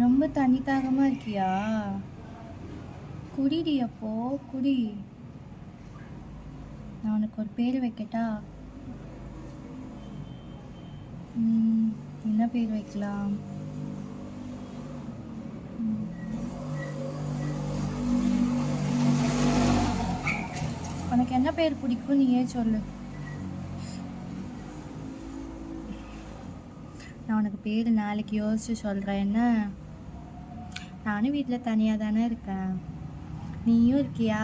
ரொம்ப தண்ணி தாகமாக இருக்கியா? குடிடி அப்போ குடி. நான் உனக்கு ஒரு பேர் வைக்கட்டா? ம், என்ன பேர் வைக்கலாம்? உனக்கு என்ன பேர் பிடிக்கும்? நீயே சொல்லு. நான் உனக்கு பேர் நாளைக்கு யோசிச்சு சொல்கிறேன் என்ன? நானும் வீட்டில் தனியாக தானே இருக்கேன். நீயும் இருக்கியா?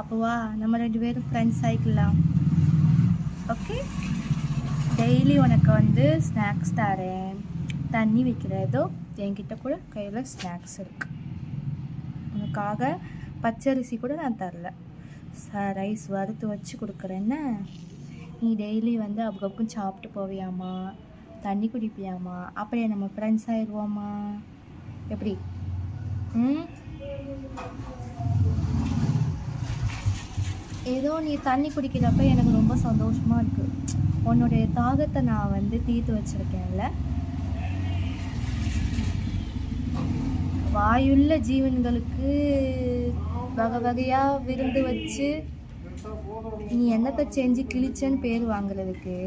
அப்போ வா நம்ம ரெண்டு பேரும் ஃப்ரெண்ட்ஸ் ஆகிக்கலாம் ஓகே டெய்லி உனக்கு வந்து ஸ்நாக்ஸ் தரேன். தண்ணி வைக்கிறதோ என்கிட்ட கூட கையில் ஸ்நாக்ஸ் இருக்கு. உனக்காக பச்சரிசி கூட நான் தரல. ரைஸ் வறுத்து வச்சு கொடுக்குறேன்னா? நீ டெய்லி வந்து அப்பப்பக்கும் சாப்பிட்டு போவியாம்மா தண்ணி குடிப்பியாம்மா அப்படியே நம்ம ஃப்ரெண்ட்ஸ் ஆயிடுவோமா? எப்படி? ஏதோ நீ தண்ணி குடிக்கிறப்ப எனக்கு ரொம்ப சந்தோஷமாக இருக்குது உன்னுடைய தாகத்தை நான் வந்து தீர்த்து வச்சிருக்கேன்ல. வாயுள்ள ஜீவன்களுக்கு வகை வகையாக விருந்து வச்சு நீ என்னத்தை செஞ்சு கிழிச்சேன்னு பேர் வாங்குறதுக்கு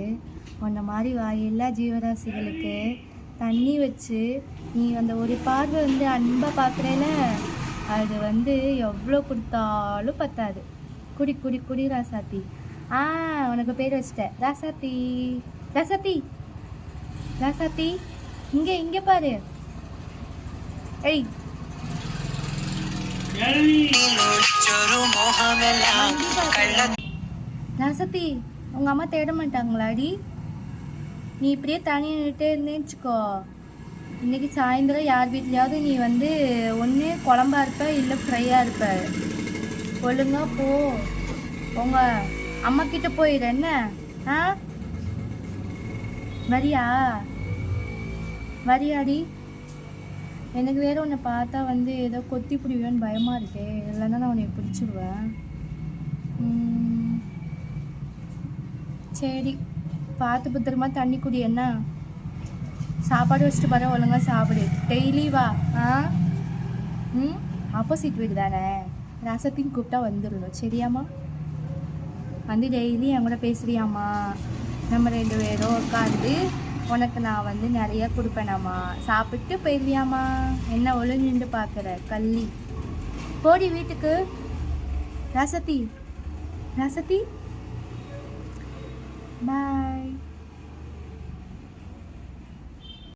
உன்ன மாதிரி வாயில்லா ஜீவராசிகளுக்கு தண்ணி வச்சு நீ அந்த ஒரு பார்வை வந்து அன்பாக பார்க்குறேல அது வந்து எவ்வளோ கொடுத்தாலும் பத்தாது. குடி குடி குடி ராசாத்தி. ஆ உனக்கு பேர் வச்சிட்டேன் ராசாத்தி. ராசாத்தி. ராசாத்தி. இங்கே இங்கே பாரு. ஏய். ராசத்தி உங்கள் அம்மா தேட மாட்டாங்களாடி? நீ இப்படியே தனியாக நின்றுட்டே இருந்தேன்னு வச்சுக்கோ. இன்னைக்கு சாயந்தரம் யார் வீட்லையாவது நீ வந்து ஒன்று குழம்பா இருப்ப இல்லை ஃப்ரையாக இருப்ப. ஒழுங்கா போ. உங்க அம்மா கிட்ட போயிடு என்ன? ஆ? வரியா? வரியாடி? எனக்கு வேறு உன்னை பார்த்தா வந்து ஏதோ கொத்தி பிடிவேன்னு பயமாக இருக்கே. இல்லைன்னா நான் உன்னை பிடிச்சிடுவேன் சரி. பார்த்து பத்திரமா தண்ணி குடி என்ன சாப்பாடு வச்சுட்டு பாரு ஒழுங்காக சாப்பிடு. டெய்லி வா. ஆ? ம்? ஆப்போசிட் வீடு தானே. ரசத்தையும் கூப்பிட்டா வந்துடணும். சரியாம்மா? வந்து டெய்லி என் கூட பேசுறியாம்மா. நம்ம ரெண்டு பேரும் உட்காந்து உனக்கு நான் வந்து நிறைய கொடுப்பேனாம்மா. சாப்பிட்டு போயிடுவியாம்மா என்ன ஒழுங்குண்டு பார்க்குற கள்ளி. போடி வீட்டுக்கு. ரசத்தி. ரசத்தி? Bye.